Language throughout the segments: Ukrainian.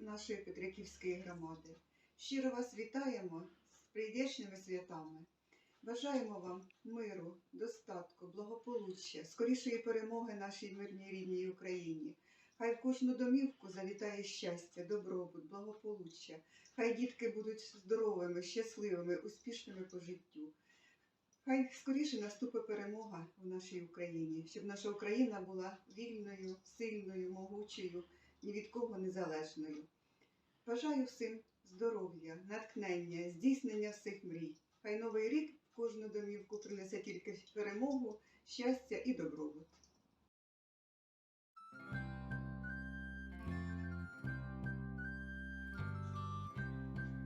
нашої Петриківської громади. Щиро вас вітаємо з прийдешніми святами. Бажаємо вам миру, достатку, благополуччя, скорішої перемоги нашій мирній рідній Україні. Хай в кожну домівку завітає щастя, добробут, благополуччя. Хай дітки будуть здоровими, щасливими, успішними по життю. Хай скоріше наступить перемога в нашій Україні, щоб наша Україна була вільною, сильною, могучою, ні від кого незалежною. Бажаю всім здоров'я, натхнення, здійснення всіх мрій. Хай новий рік в кожну домівку принесе тільки перемогу, щастя і добробут.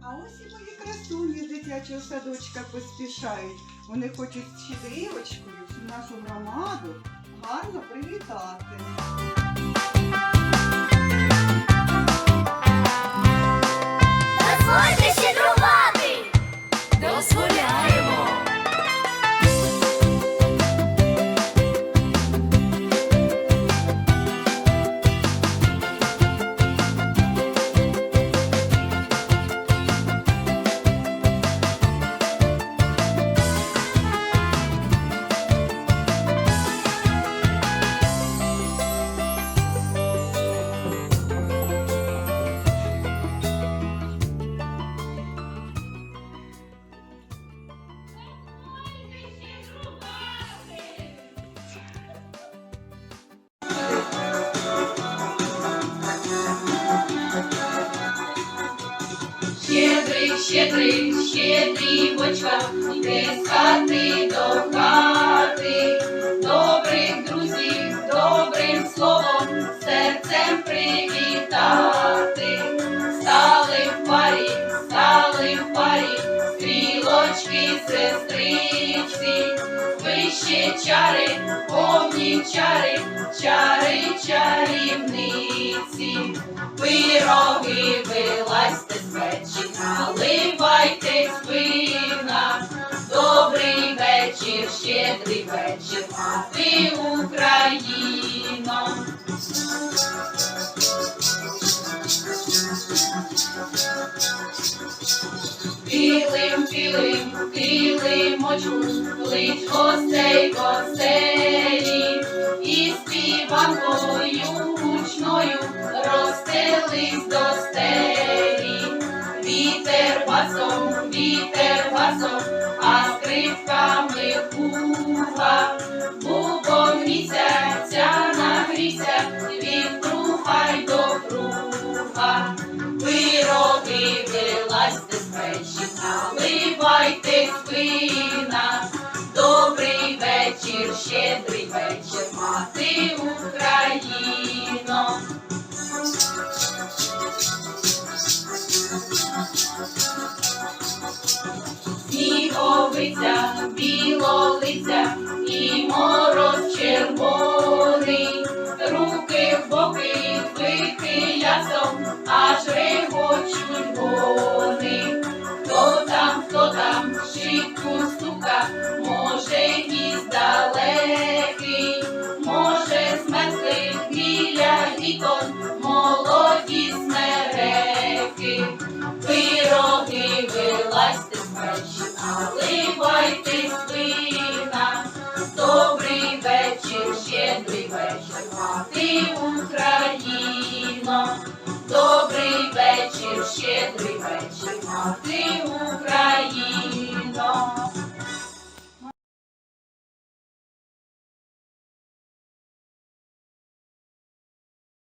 А ось і мої красуні з дитячого садочка поспішають. Вони хочуть щедрівочкою всю нашу громаду гарно привітати. Щедрий, щедрівочка, йде з хати до хати, добрих друзів, добрим словом, серцем привітати. Стали в парі, стали в парі, стрілочки, сестричці, вище чари, повні чари, чари чарівниці. Пироги вилазьте щедрий вечір, мати Україно. Білим, білим, білим очу, лить гостей, гостей, печі, наливайте з вина. Добрий вечір, щедрий вечір, мати Україно. Сніговиця, білолиця і мороз червоний, руки в боки бити ясом, Пироги вилазьте з печі, наливайте з вина. Добрий вечір, щедрий вечір, мати Україно. Добрий вечір, щедрий вечір, мати